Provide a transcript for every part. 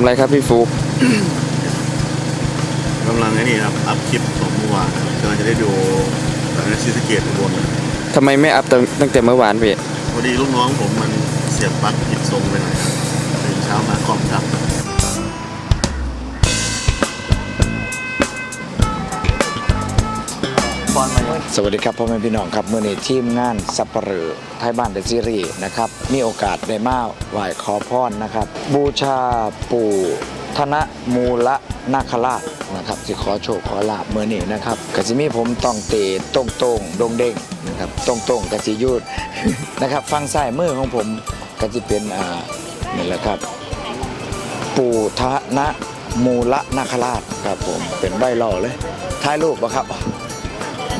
ำอะไรครับพี่ฟุกกำลังไอ้นี่ครับ อัพคลิปของเมื่อวานนะครับกำลังจะได้ดูตอนนี้ซีสะเกตอุบลทำไมไม่อัพตั้งแต่เมื่อวานพี่พอดีลูกน้องผมมันเสียบปลั๊กผิดทรงไปหน่อยครับตื่นเช้ามาคอมดับ สวัสดีครับพ่อแม่พี่น้องครับเมื่อนี้ทีมงานสัปเหร่อไทยบ้านเดซีรีนะครับมีโอกาสได้มาไหว้ขอพรนะครับ บูชาปู่ธนมูลนาคราชนะครับที่ขอโชคขอลาบเมื่อนี้นะครับกสิมีผมต้องเตะตรงตรงๆดงเด้งนะครับตรงตรงกสิยุดนะครับฟังซ้ายมือของผมก็จะเป็นอ่านี่แหละครับ ปู่ทนมูลนาคราชครับผมเป็นใบหล่อเลยถ่ายรูปปะครับ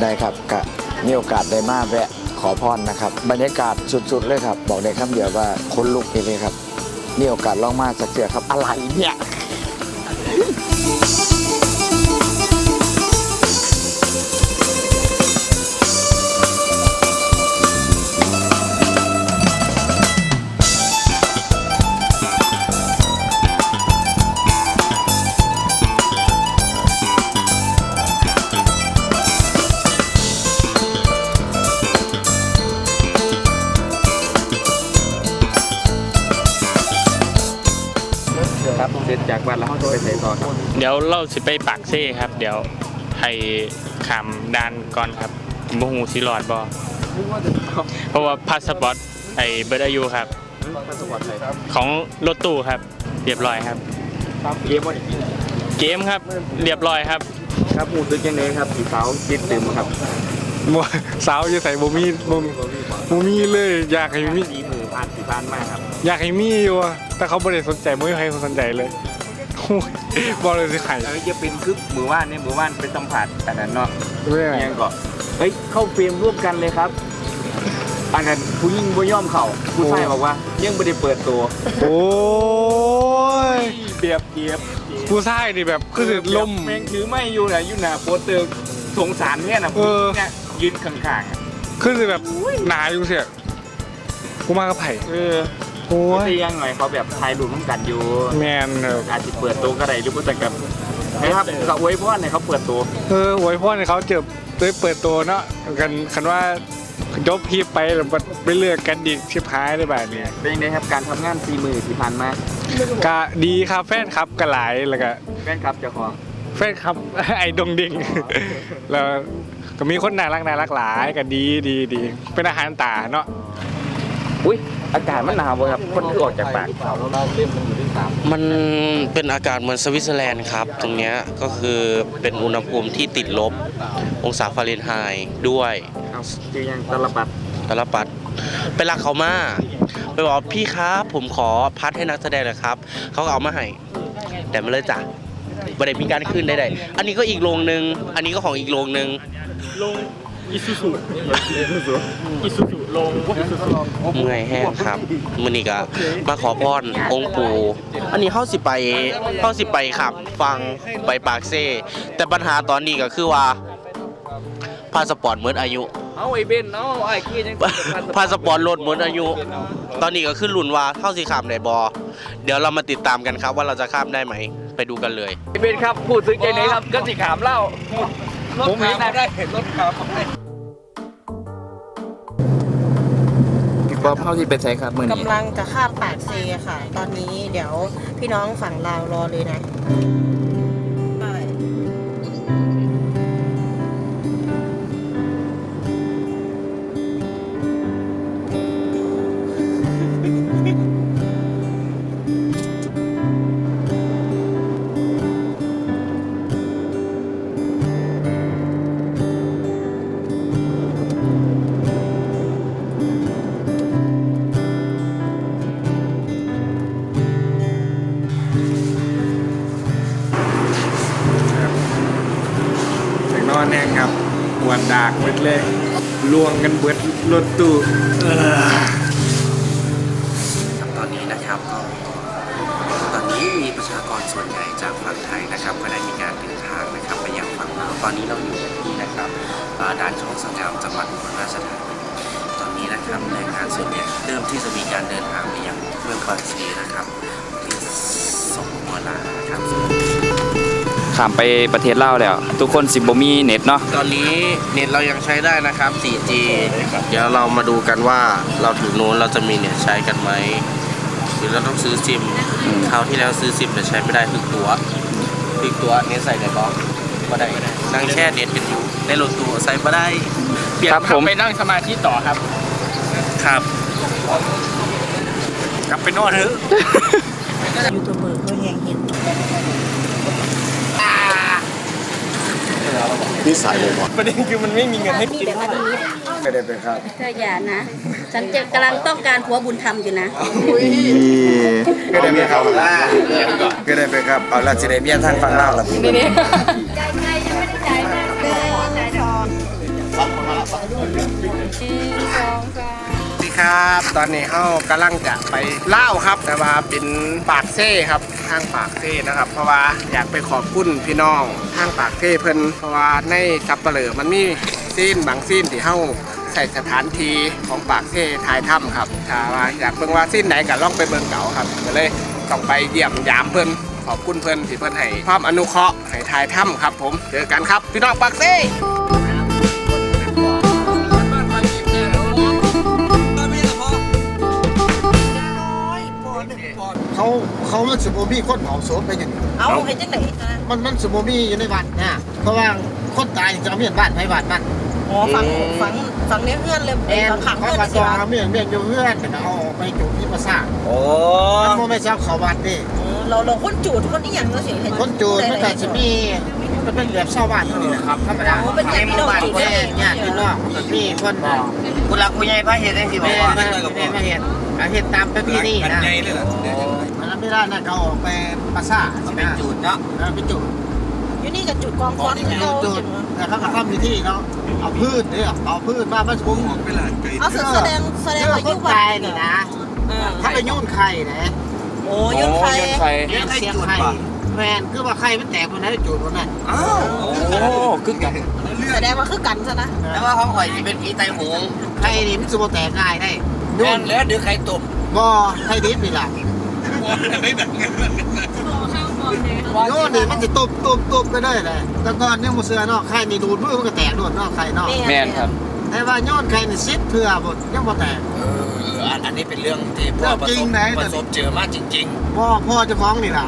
ได้ครับกะมีโอกาสได้มาแวะขอพรนะครับ บรรยากาศสุดๆเลยครับ บอกได้คำเดียวว่าคนลุกเลยครับ มีโอกาสลองมาสักเสือครับอะไรเนี่ย เดี๋ยวเราสิไปปากเซ่ครับ เดี๋ยวให้ขามดานก่อนครับบ่ฮู้สิรอดบ่เพราะว่าพาสปอร์ตไอ้เบิดอายุครับ ของรถตู้ครับ เรียบร้อยครับครับเกมวันนี้เกมครับ เรียบร้อยครับ ครับหมูซึกยังไงครับสีขาวจิตตื่มครับบ่สาวจะใส่บ่มีบ่มีบ่มีเลยอยากให้มีสีมือผ่านสีผ่านมากครับ อยากให้มีอยู่อะแต่เขาบ่ได้สนใจบ่มีใครสนใจเลยโอ้ย บอกเลยสิไข่แล้วจะเป็นคือมือว่านเนี่ยมือว่านเป็นสัมผัสอันนั้นเนาะเรื่องยังก็เฮ้ยเข้าเฟรมร่วมกันเลยครับ อันนั้นผู้หญิงบ่ย่อมเข่าผู้ชายบอกว่ายังไม่ได้เปิดตัวโอ้ยเปรียบเทียบผู้ชายนี่แบบคือสิล่มแม่งถือไม่อยู่นะอยู่หน้าโปสเตอร์สงสารเนี่ยนะเออเนี่ยยืนข้างๆอะคือสิแบบหนาอยู่เสียกูมากับไผ่เออ โอ้ก็ยยังหน่อยเขาแบบถ่ายรูปร่วมกันอยู่แมนเอออาจจะเปิดตัวก็ได้หรือว่าแต่กับนะครับกับไว้พ่อเนี่ยเขาเปิดตัวเออโวยพ่อเนี่ยเขาเจอได้เปิดตัวเนาะกันคันว่าจบพีไปแล้วไปเลือกกันอีกชิบหายได้แบบนี้เป็นยังไงครับการทำงานซีมือที่ผ่านมาก็ดีครับแฟนครับก็หลายแล้วก็แฟนครับเจ้าของแฟนครับไอ้ดงดิ่งแล้วก็มีคนน่ารักน่ารักหลายก็ดีดีดีเป็นอาหารตาเนาะอุ้ย อากาศมันหนาวบ่ครับคนคือออกจากปาก มันเป็นอากาศเหมือนสวิตเซอร์แลนด์ครับ ตรงเนี้ยก็คือเป็นอุณหภูมิที่ติดลบ องศาฟาเรนไฮต์ด้วยครับคือยังตลบัดตลปัดไปรักเขามาไปบอกพี่ครับ ผมขอพัดให้นักแสดงหน่อยครับเขาก็เอามาให้แต่ไม่เลยจ้ะบันไดมีการขึ้นได้ๆอันนี้ก็อีกโรงหนึ่งอันนี้ก็ของอีกโรงหนึ่ง อิซูซุอิซูซุลงอิซูซุเมื่อยแห้งครับมันนี่ก็มาขอพรองค์ปู่อันนี้เข้าสิไปเข้าสิไปครับ ฟังไปปากเซ่แต่ปัญหาตอนนี้ก็คือว่าพาสปอร์ตเหมือนอายุเอาไอ้เบนเอาไอ้ขี้ยังพาสปอร์ตลดหมดอายุ ตอนนี้ก็ขึ้นลุ้นว่าเข้าสีข้ามได้บอเดี๋ยวเรามาติดตามกันครับว่าเราจะข้ามได้ไหม ไปดูกันเลยไอ้เบนครับพูดซึ้งใจไหนครับก็สิขามเล่าผมเห็นนะได้รถขาม ก็เท่าที่ไปใช้ครับมือนี้ กำลังจะข้ามปากเซค่ะ ตอนนี้เดี๋ยวพี่น้องฝั่งลาวรอเลยนะ เบิดเลยลวงกันเบิดรถตู้ตอนนี้นะครับก็ตอนนี้มีประชากรส่วนใหญ่จากฝั่งไทยนะครับ ก็ได้มีการเดินทางนะครับไปยังฝั่งลาวตอนนี้เราอยู่ที่นะครับด่านช่องสังามจังหวัดอุบลราชธานีตอนนี้นะครับแรงงานส่วนใหญ่เริ่มที่จะมีการเดินทางไปยังเมืองปากเซนะครับที่สอง ข้ามไปประเทศลาวแล้ว ทุกคนสิบ่มีเน็ตเนาะตอนนี้เน็ตเรายังใช้ได้นะครับ 4G เดี๋ยวเรามาดูกันว่าเราถึงโน้นเราจะมีเน็ตใช้กันไหมหรือเราต้องซื้อซิมคราวที่แล้วซื้อซิมแต่ใช้ไม่ได้คือตัวคือตัวเน็ตใส่ในบล็อกก็ได้นั่งแช่เน็ตกันอยู่ในรถตัวใส่ไม่ได้เปลี่ยนครับผมไปนั่งสมาธิต่อครับ ครับ กลับไปนอนเถอะ ยูทูบเบอร์ก็ยังเห็น นี่สายเลยว่ะประเด็นคือมันไม่มีเงินให้มีแต่วันนี้ไม่ได้เป็นครับเธออย่านะ ฉันจะกำลังต้องการผัวบุญธรรมอยู่นะก็ได้เป็นครับก็ได้เป็นครับเอาละสิได้เมียทางฝั่งลาวล่ะสวัสดีครับ ตอนนี้เฮากำลังจะไปเล่าครับ แต่ว่าเป็นปากเซ่ครับทางปากเซ่นะครับ เพราะว่าอยากไปขอบคุณพี่น้องทางปากเซ่เพิ่นเพราะว่าในซับเปลือมันมีซีนบางซีนที่เฮาใส่สถานที่ของปากเซ่ถ่ายถ้ำครับถ้าว่าอยากเบิ่งว่าซีนไหนก็ลองไปเบิ่งเก่าครับก็เลยต้องไปเยี่ยมยามเพิ่นขอบคุณเพิ่นที่เพิ่นให้ความอนุเคราะห์ให้ถ่ายถ้ำครับ ผมเจอกันครับพี่น้องปากเซ่ เขาเขามันสมมีคนเผาศพไปอย่างนี้เอาเห็นจังไหนนะมันมันสมมีอยู่ในวัดนะเพราะว่าคนตายจะเอาเมียนบ้านไปบ้านมันอ๋อฝังฝังฝังเนี้ยเพื่อนเลยแม่ฝังขังเขาเพื่อนมาสิซองวะเอาเมียนเมียนอยู่เพื่อนแต่เอาออกไปจุดที่ประสาทโอ้มันบ่ไม่เจ้าเขาวัดดิเราเราคนจูดคนนี้อย่างเราเสียเห็นคนจูดมันแต่จะมีมันเป็นแบบชาวบ้านเท่านี้แหละครับธรรมดาโอ้เป็นญาติพี่น้องจูดแม่ญาติพี่น้องมันมีคนบอก คุณรักคุณยายพระเห็นได้สิบแม่อกว่าแม่แม่มาเห็นมาเห็นตามประเพณีนะมันไม่ได้นะเขาออกไปประสาทเป็นจุดเนาะเป็นจุดอยู่นี่กับจุดกองฟอนที่เราจุดแต่เขาก็ทำอยู่ที่เนาะเอาพืชเนี่ยเอาพืชมาผสมเอาแสดงแสดงเรื่องว่าคยุนวัตายนี่นะถ้าไปยุ่นไข่นะโอ้ยุ่นไฟโอ้ยนต์ไฟเรื่องเสียงไข่แมนคือว่าไข่มันแตกคนนั้นจุดคนนั้นโอ้คือกันแสดงว่าคือกันซะนะแต่ว่าของข่อยจะเป็นผีไตหงไข่นี่มันจะบ่แตกง่ายได้ยุ่นแล้วเดือไข่ตบบ่ไข่ดิบนี่ล่ะยุ่นนี่มันจะตุบตุบตุบไปได้เลยแต่ก่อนเนี่ยมูเสือเนาะไข่นี่ดูดมือมันก็แตกโดดเนาะไข่เนาะแม่นครับแต่ว่าย้อนไข่นี่ซิดเถื่อหมดยังบ่แตกอันนี้เป็นเรื่องที่เรื่องจริงไหนประสบเจอมาจริงพ่อพ่อเจะฟ้าของนี่ล่ะ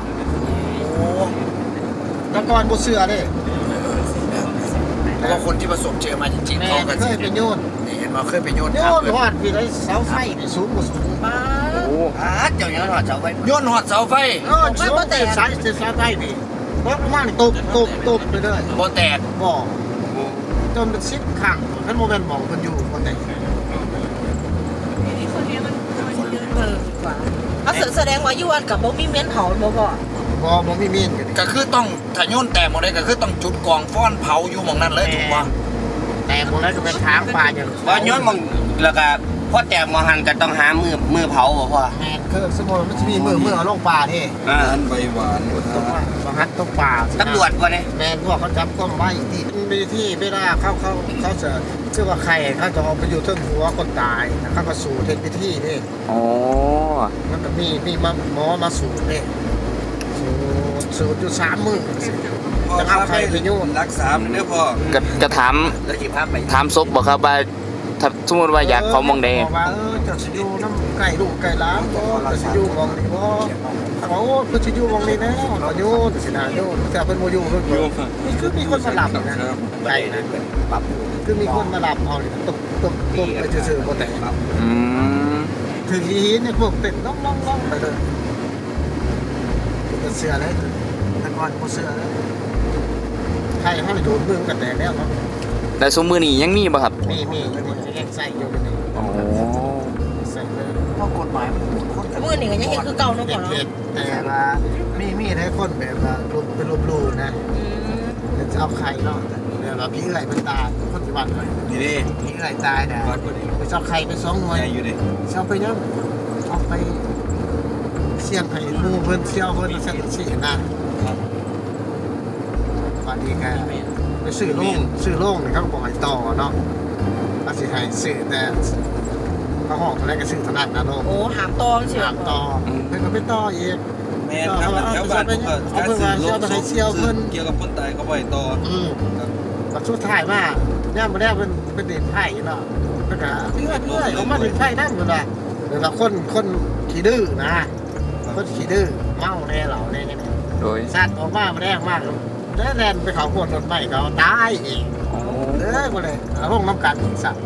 แต่ก่อนบ่เสือเด้ๆเพราะว่าคนที่ประสบเจอมาจริงๆแม่เขาก็เคยไปยุ่นนี่เห็นว่าเคยไปโยนโยข้ามนหอดพี่ได้เสาไฟนี่สูงกว่าสูงมาอ่าเจ้าโยนหอดเสาไฟโยนหอดเสาไฟเออสูงแต่สายเสาไฟนี่รถมันตบตบตบไปเลยโบแตกบ่จนเป็นซิดขังท่านโมเมนต์มองคนอยู่คนไหนเออดีกว่าเอาแสดงว่ายุวันกับโบมีเมียนเผาโบบอก บ่บ่มีมีนกันก็คือต้องถ้าโยนแตกหมดเลยก็คือต้องจุดกองฟ้อนเผาอยู่หมองนั้นเลยถูกป่ะแต่หมดแล้วก็เป็นทางป่าอย่างพอโยนหมองแล้วก็พอแตกหมองหันก็ต้องหามือมือเผาบ่พ่อแม่นคือสมมติมันจะมีมือมือเอาลงป่าที่อ่าตกบางฮัดตกป่าตำรวจวะเนี่ยแม่นพวกเขาจับก้มไว้ที่มีที่เวลาเขาเขาเขาจะคือว่าใครเขาจะเอาไปอยู่เทิงหัวคนตายนะเขาก็สู่เทนพิธีนี่โอ้มันก็มีมีมาหมอมาสูตรเนี่ยสูตร สูตรอยู่สามมือจะเอาใครไปยุ่นรักษาเนี่ยพ่อกระกระถามแล้วกี่ภาพไปถามศพบอกครับว่าถ้าสมมติว่าอยากเขามองใดบอกว่าเออจะสิอยู่น้ำไก่ลูกไก่ล้ามบ่จะสิอยู่มองนี่บ่เขาบอกว่าจะอยู่มองนี่นะเขาโยนสินะโยนแต่เป็นโมยูเพิ่นบ่นี่คือมีคนมาหลับนะไก่นะปรับคือมีคนมาหลับเอาเลยตบตบตบไปซื่อๆบ่แต่อืมถึงทีเนี่ยพวกเป็ดน้องน้องน้องไปเลย เป็นเสือเลยแต่ก่อนบ่เสือเลยใครเขาเลยโดนมือกันแตกแล้วเนาะแต่สมมือนี้ยังมีบ่ครับมีมีมียังใส่อยู่กันนี่โอ้ใส่เลยเพราะกฎหมายมันคนมือนี่ก็ยังเห็นคือเก่าเนาะเด็พ่อเนาะดแต่ว่ามีมีได้คนแบบว่ารูปเป็นรูปรูนะอืมจะเอาไข่เนาะเดี๋ยวเราพี่ไหลมันตายคนที่บ้านเลยนี่ดิพี่ไหลตายนะไปเอาไข่ไปสองหน่วยอยู่ดิเอาไปยังเอาไป เสี่ยงให้หมูเพิ่นเสี่ยวเพิ่นเสี่ยงสินะวันนี้ก็ไปซื้อโล่งซื้อโล่งนี่เขาก็บอกให้ต่อเนาะอาสิให้ซื้อแต่เขาห้องเท่าไรก็ซื้อเท่านั้นนะโล่งโอ้หามตองเชียวถามต่อเพิ่นก็ไปต่ออีกต่อเขาว่าเอาไปจะไปเอาเพิ่นมาเอาไปให้เชี่ยวเพิ่นเกี่ยวกับคนตายเขาไปต่ออืมบัดสุดท้ายมาย่ามมาแล้วเพิ่นเป็นเด่นไผ่เนาะเพิ่นก็เพื่อเพื่อเขามาเด่นไผ่นั่นเพิ่นว่าเดี๋ยวเราคนคนขี้ดื้อนะ คนขี้ดื้อเมาแน่เหล่าแน่นี่โดยสัตว์ออกมาแรงมากได้แลนไปเขาโคตรรถไม่เขาตายเองเอ้ยมาเลยเอาลงน้ำกันสัตว์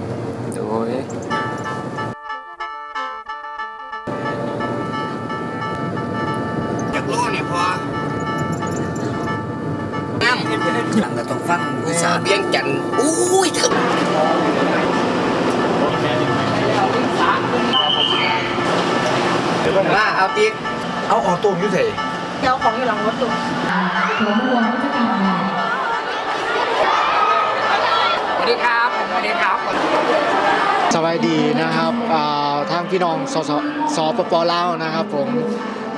โดยจากโลเนี่ยพอหลังก็ต้องฟังอีสานเบียงจันทน์อุ้ยถึงมาเอาติ๊ก เอาออกตรงอยู่ไสเจ้าของอยู่หลังรถตุ่มสบายดีนะครับอ่าทางพี่น้องสสสปปลาวนะครับผม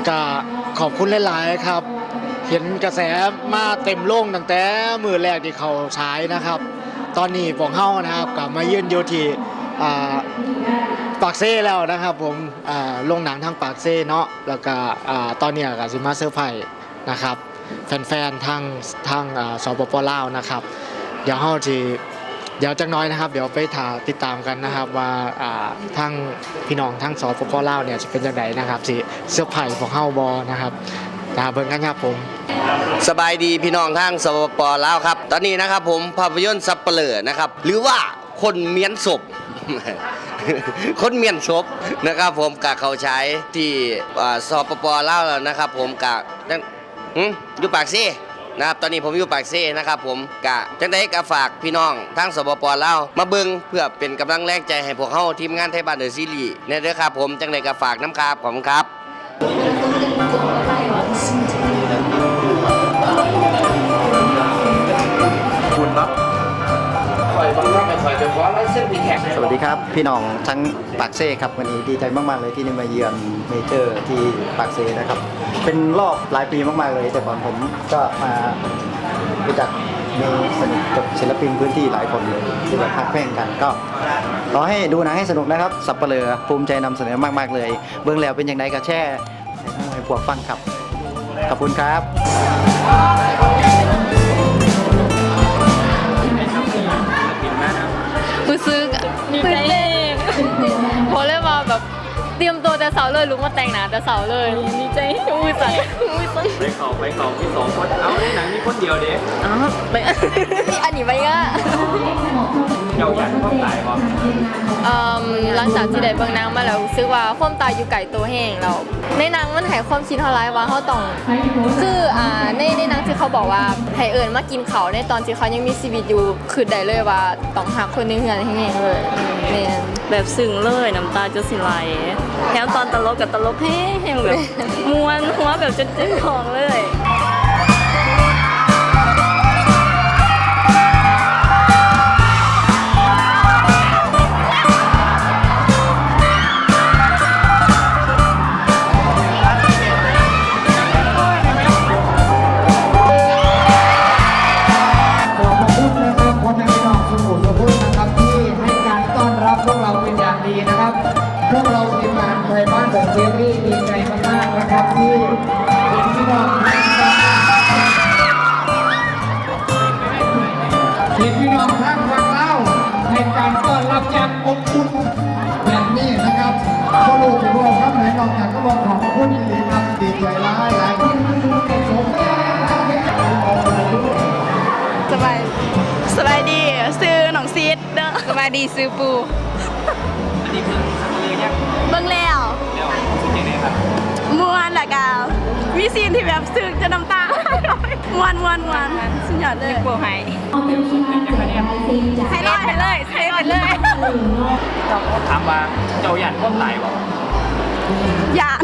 ก็ขอบคุณหลาย ๆ ครับ เห็นกระแสมาเต็มโล่งตั้งแต่มือแรกที่เขาฉายนะครับ ตอนนี้พวกเฮานะครับกลับมาเยือนโยทีอ่าปากเซ่แล้วนะครับผมอ่าโรงหนังทางปากเซ่เนาะแล้วก็อ่าตอนนี้ยก็สิมาเซอร์ไพรส์นะครับ แฟนๆทางทางอ่าสปปลาวนะครับ เดี๋ยวเฮาที่เดี๋ยวจักหน้อยนะครับ เดี๋ยวไปถาติดตามกันนะครับว่าอ่าทางพี่น้องทางสปปลาวเนี่ยจะเป็นจังไดนะครับสิเสือร์ไผ่ของเฮาบอนะครับตาเบิ่งกันครับผม สบายดีพี่น้องทางสปปลาวครับ ตอนนี้นะครับผมภาพยนตร์ซับเปลือนะครับ หรือว่าคนเมียนศพ คนเมียนศพนะครับ ผมกะเขาใช้ที่อ่าสปปลาวแล้วนะครับ ผมกะจังหึอยู่ปากซี่นะครับตอนนี้ผมอยู่ปากซี่นะครับ ผมกะจังได้กะฝากพี่น้องทั้งสปปลาวมาเบิ่งเพื่อเป็นกำลังแรงใจให้พวกเฮาทีมงานไทยบ้านเดอะซีรีส์เนี่ยเด้อครับผมจังได้กะฝากน้ำครับผมครับ สวัสดีครับพี่น้องทั้งปากเซ่ครับวันนี้ดีใจมากๆเลยที่ได้มาเยือนเมเจอร์ที่ปากเซ่นะครับ เป็นรอบหลายปีมากๆเลย แต่ก่อนผมก็มารู้จักมีสนิทกับศิลปินพื้นที่หลายคนเลยที่แบบพักแพ่งกันก็ขอให้ดูหนังให้สนุกนะครับ สับเปลือภูมิใจนำเสนอมากๆเลย เบื้องแล้วเป็นอย่างไรก็แช่ให้พวกฟังครับขอบคุณครับ รู้สึกตื่นเต้นพอเลยมาแบบเตรียมตัวแต่เสาร์เลยลุกมาแต่งหนาแต่เสาร์เลยดีใจอุ้ยสั่นอุ้ยสั่น ไปเขาไปเขามีสองคน เอาในหนังมีคนเดียวเด้อ๋อไปอันนี้ไปก็เจ้าอยากต้องตายบ่เอ่อหลังจากที่ได้เบิ่งหนางมาแล้วรู้สึกว่าความตายอยู่ไก่ตัวแห้งเราในหนังมันให้ความคิดเท่าไรว่าเขาต้องคืออ่าในในหนังที่เขาบอกว่าให้เอิญมากินเขาวในตอนที่เขายังมีชีวิตอยู่คือได้เลยว่าต้องหักคนในเฮือนแห้งๆเลย แม่นแบบซึ้งเลยน้ำตาจะสิไหลแถมตอนตลกกับตลกแห้งๆแบบมวนหัวแบบจนเจ็บท้องเลย ด้อสบายดีซื้อปูอันนี้เพิ่งสักเลยยังเบิ่งแล้วแล้วสุดยังไงครับมวนละกามีซีนที่แบบซึ้งจะน้ำตามวนมวนมวนสุดยอดเลยปูให้ให้เลยให้เลยให้ไปเลยถามว่าเจ้าอยากต้องตายบ่ยาน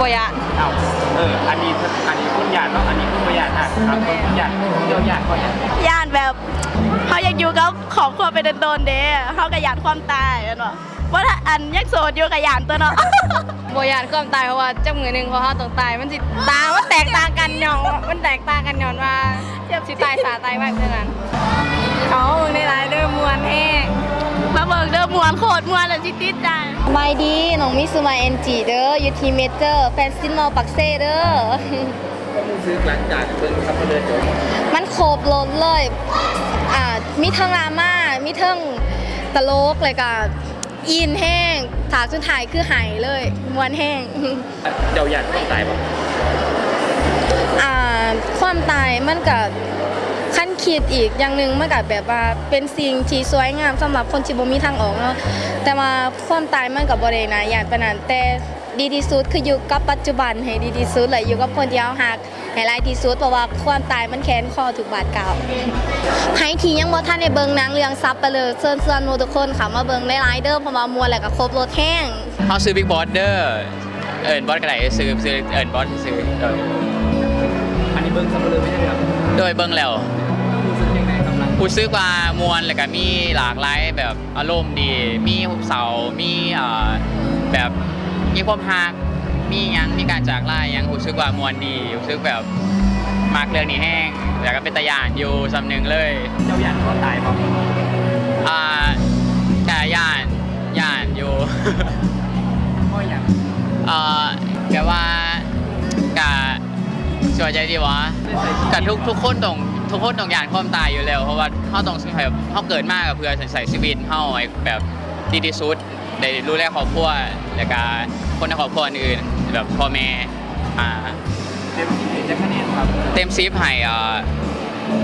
บ่ยานเอ้าเออ อันนี้ อันนี้คุณอยากเนาะ อันนี้คุณบ่อยากอะครับคุณอยากเจ้าอยากก็อยากยานแบบเขาอยากอยู่กับครอบครัวไปโดนๆเด้เขาก็ยานความตายอะเนาะว่าถ้าอันยังโสดอยู่กับยานตัวเนาะบ่อยานความตายเพราะว่าจักมือหนึงเขาเฮาต้องตายมันสิต่างมันแตกต่างกันหย่องมันแตกต่างกันหย่อนว่าสิตายสาตายไว้เท่านั้นเขาเบิ่งได้หลายเด้อมวนแฮง มาเบิกเด้อมวนโคตรมวนเลยจิตติดใจบายดีน้องมิสุมาเอ็นจีเด้ออยู่ทีเมเจอร์แฟนซินมอลปักเซ่เด้อซื้อหลังจากเบิ่งซับเปลือจบมันโครบล้นเลยอ่ามีเทั้งดราม่ามีเทั้งตลกเลยก็อินแห้งถากสุดท้ายคือหายเลยมวนแห้งเจ้าหยาดคนตายบ่อ่าความตายมันก็ขั้น คิดอีกอย่างหนึ่งมันก็แบบว่าเป็นสิ่งที่สวยงามสำหรับคนที่บ่มีทางออกเนาะแต่ว่าความตายมันก็บ่ได้นะอย่างปานนั้นแต่ดีที่สุดคืออยู่กับปัจจุบันให้ดีที่สุดและอยู่กับคนที่เรารักให้หลายที่สุดเพราะว่าความตายมันแค้นคอถูกบาดกล่าวให้ทียังบ่ทันได้เบิ่งหนังเรื่องซับไปเลยเชิญชวนหมู่ทุกคนค่ะมาเบิ่งหลายๆเด้อเพราะว่ามวนแล้วก็ครบรถแห้งเขาซื้อบิ๊กบอสเด้อเอิญบอสกระไดซื้อซื้อเอิญบอสซื้อโดยอันนี้เบิ่งซับเปลือไม่ใช่ครับโดยเบิ้งแล้วรู้สึก ยังไงกำลังผู้ซื้อว่ามวนแล้วก็มีหลากหลายแบบอารมณ์ดี มีหุบเสามีเอ่อแบบมีความฮักมีหยังมีการจากลาหยังผู้ซื้อว่ามวนดีผู้ซื้อแบบมากเรื่องนี้แห้งแล้วก็เป็นตะยานอยู่สำนึงเลย เจ้าหยาดคนตายบ่อ่ากะย่านย่านอยู่ก็อย่างเอ่อแกว่ากะสวยใจดีวะกะทุกทุกคนต้อง ทุกคนต้องยานความตายอยู่แล้ว เพราะว่าเขาต้องแบบเขาเกิดมากกับเพื่อใส่ชีวิตเขาแบบดีที่สุดได้ดูแลครอบครัวแล้วก็คนในครอบครัวอื่นแบบพ่อแม่อ่าเต็มที่จะคะแนนครับเต็มซิปให้อ่า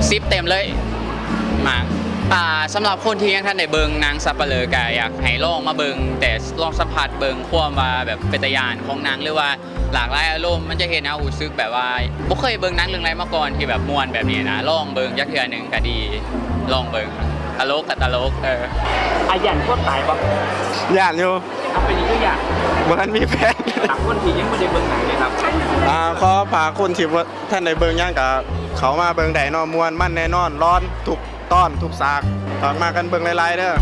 ซิปเต็มเลยมากอ่าสำหรับคนที่ยังท่านได้เบิงนางสับปะเลอกะอยากให้ลองมาเบิงแต่ลองสัมผัสเบิงความว่าแบบเป็นตยานของนางหรือว่า หลากหลายอารมณ์มันจะเห็นเอาหูซึกแบบว่าบ่เคยเบิงหนังเรื่องไรมาก่อนที่แบบม่วนแบบนี้นะลองเบิงยักเทือหนึ่งก็ดีลองเบิงตลกกับตลกเอออาหยาดคนตายบ่ย่านอยู่เอาเป็นอีกตัวอย่างบ่ทันมีแฟนหลักคนที่ยังไม่ได้เบิ่งหนังเลยครับ อ่าขอพาคนที่บ่ท่านได้เบิ่งย่างกับเขามาเบิ่งได้เนอมวน มันแน่นอน ร้อนทุกตอนทุกฉากฝากมากันเบิ่งหลายๆเด้อ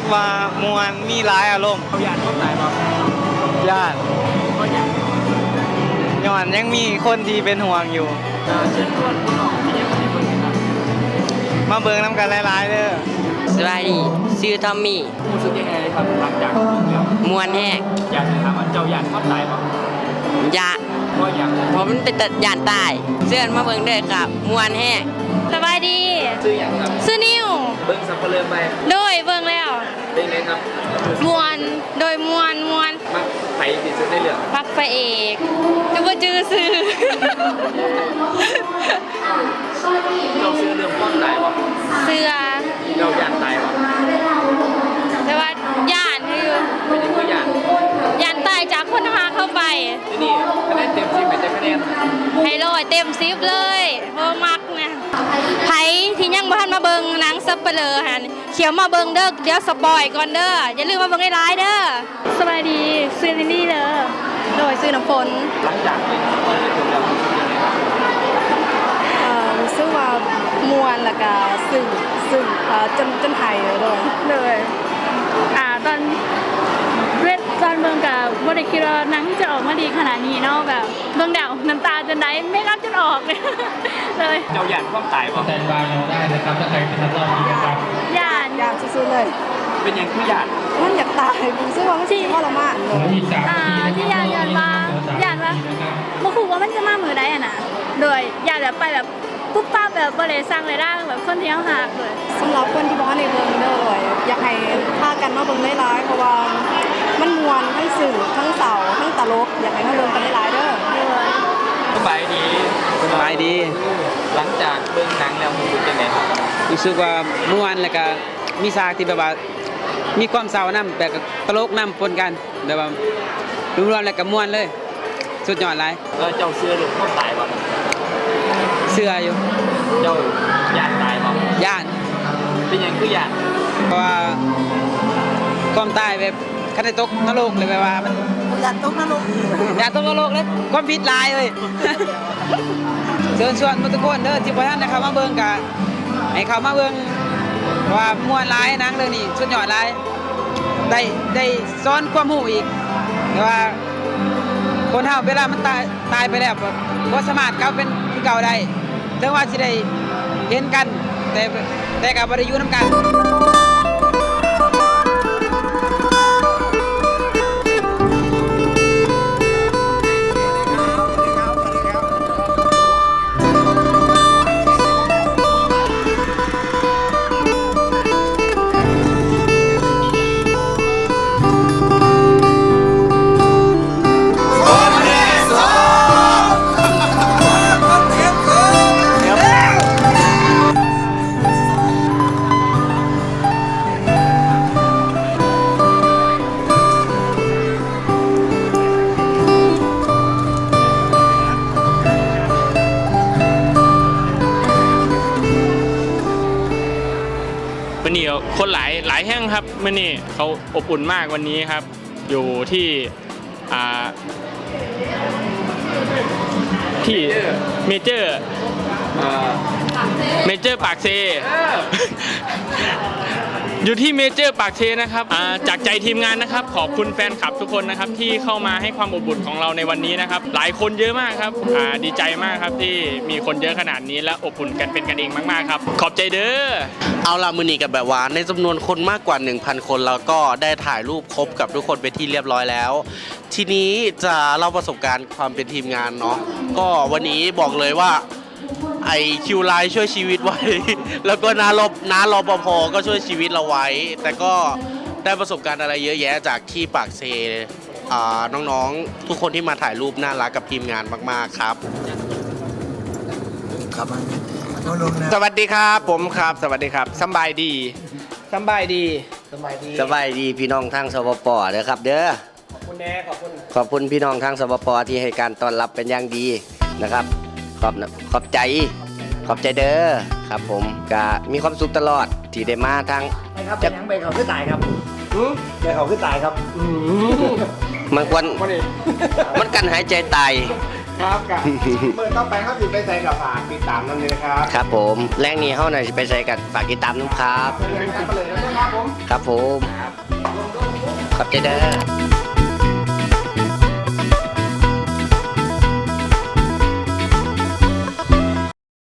กว่ามวนมีหลายอารมณ์เอาหยาดคนตายบ่ย่านก็อย่างย้อนยังมีคนที่เป็นห่วงอยู่เอ่อเชิญชวนพี่น้องที่ยังไม่ได้เบิ่งนะครับมาเบิ่งน้ำกันหลายๆเด้อสบายดีชื่อทอมมี่รู้สึกยังไงครับหลังจากที่เบิ่งแล้วมวนแห้งอยากจะถามว่าเจ้าหยาดคนตายบ่ยะก็อย่างผมมันเป็นตัดยานตายเสื้อนมาเบิ่งเด้อครับมวนแห้งสบายดี ซื้ออย่างครับซื้อนิว เบิ่งซับเปลือไปโดยเบิ่งแล้วเป็นไงครับมวนโดยมวนมวนมักไผที่สุดในเรื่องพักพระเอกจะว่าจื้อซื้อเราซื้อเรื่องคนตายบ่เสื้อเราหยาดตายบ่แต่ว่าย่านคือเป็นยังก็หยาดย่านตายจากคนหาเข้าไปที่นี่คะแนนเต็มสิบเป็นจะคะแนนมซิฟเลยเพราะมักนะ ไผที่ยังบ่ทันมาเบิ่งหนังซับเปลือหันเขียวมาเบิ่งเด้อเดี๋ยวสปอยก่อนเด้ออย่าลืมมาเบิ่งให้ร้ายๆเด้อสบายดีซื้อลินนี่เด้อโดยซื้อน้ำฝนหลังจากเป็นละครจบแล้วรู้สึกยังไงครับรู้สึกว่ามวนแล้วก็ซึ้งซึ้งเอ่อจนจนไห้เลยเลยเลยอ่าตอนเวทตอนเบิ่งกับว่าได้คิดว่าหนังจะออกมาดีขนาดนี้เนาะแบบ เบิ่งเดาน้ำตาจนได้ไม่รับจนออกเลยเลยเจ้าหยาดความตายบ่แตนบายเราได้นะครับถ้าใครเป็นนักร้องนี้นะครับย่านอยากสุดๆเลยเป็นอย่างคือหยาดมันอยากตายรู้สึกว่ามันสิทรมานเลยอ่าที่ยานยานว่าย่านว่าบ่คูว่ามันจะมามือใดอะนะโดยย่านแบบไปแบบปุ๊บปั๊บแบบบ่ได้สร้างรายได้แบบคนที่เฮาหักเลยสำหรับคนที่บอกว่าในเบิ่งเด้อเลยอยากให้พากันมาเบิ่งหลายๆเพราะว่า มันมวนทั้งสื่อทั้งเสาทั้งตลกอยากให้มาเบิ่งกันหลายๆเด้อสบายดีสบายดี หลังจากเบิ่งหนังแล้วรู้สึกยังไงครับรู้สึกว่าม่วนแล้วก็มีฉากที่แบบว่ามีความเศร้านํแบบก็ตลกนํปนกันแบบว่ารวมๆแล้วก็ม่วนเลย สุดยอดหลายเออเจ้าเสื้อหรือความตายบ่เสื้ออยู่ เจ้าหยาดตายบ่ย่านเป็นอย่างคือหยาดเพราะว่าความตายแบบ คันได้ตกนรกเลยแบบว่ามันอยากตกนรกอยากตกนรกเลยความผิดหลายเลยเชิญชวนทุกคนเด้อที่บ่ทันได้เข้ามาเบิ่งก็ให้เข้ามาเบิ่งเพราะว่าม่วนหลายหนังเรื่องนี้สุดยอดหลายได้ได้สอนความรู้อีกแต่ว่า คนเฮาเวลามันตายตายไปแล้วแบบบ่สามารถกลับเป็นคือเก่าได้ถึงว่าสิได้เห็นกัน แต่แต่ก็บ่ได้อยู่นํกันวัน เขาอบอุ่นมากวันนี้ครับ อยู่ที่ที่เมเจอร์เมเจอร์ปากเซ อยู่ที่เมเจอร์ปากเชนะครับอ่าจากใจทีมงานนะครับ ขอบคุณแฟนคลับทุกคนนะครับที่เข้ามาให้ความอบอุ่นของเราในวันนี้นะครับ หลายคนเยอะมากครับอ่าดีใจมากครับที่มีคนเยอะขนาดนี้และอบอุ่นกันเป็นกันเองมากๆครับ ขอบใจเด้อเอาละมือนี้กับแบบว่าในจำนวนคนมากกว่า 1,000 คนแล้วก็ได้ถ่ายรูปครบกับทุกคนไปนที่เรียบร้อยแล้ว ทีนี้จะเล่าประสบการณ์ความเป็นทีมงานเนาะก็วันนี้บอกเลยว่า ไอคิวไลน์ช่วยชีวิตไว้ แล้วก็น้ารบน้ารปภก็ช่วยชีวิตเราไว้ แต่ก็ได้ประสบการณ์อะไรเยอะแยะจากที่ปากเซอ่าน้องๆ ทุกคนที่มาถ่ายรูปน่ารักกับทีมงานมากๆครับสวัสดีครับผมครับ สวัสดีครับสำบายดีสำบายดีสบายดีสบายดีพี่น้องทางสปปเด้อครับ เด้อขอบคุณแน่ขอบคุณ ขอบคุณพี่น้องทางสปปที่ให้การต้อนรับเป็นอย่างดีนะครับ ขอบขอบใจ ขอบใจเด้อครับ ผมก็มีความสุขตลอดที่ได้มาทางครับเป็นหยังไปเขาคือตายครับไปเขาคือตายครับมันควรมันกันหายใจตายครับกับเมื่อต้องไปครับสิไปใส่กับฝากติดตามนั่นเลยนะครับ ครับผมแรงนี้เฮาหน่อยสิไปใส่กันฝากติดตามน้ำครับเป็นกันไปเลยนะครับผมครับผม ขอบใจเด้อ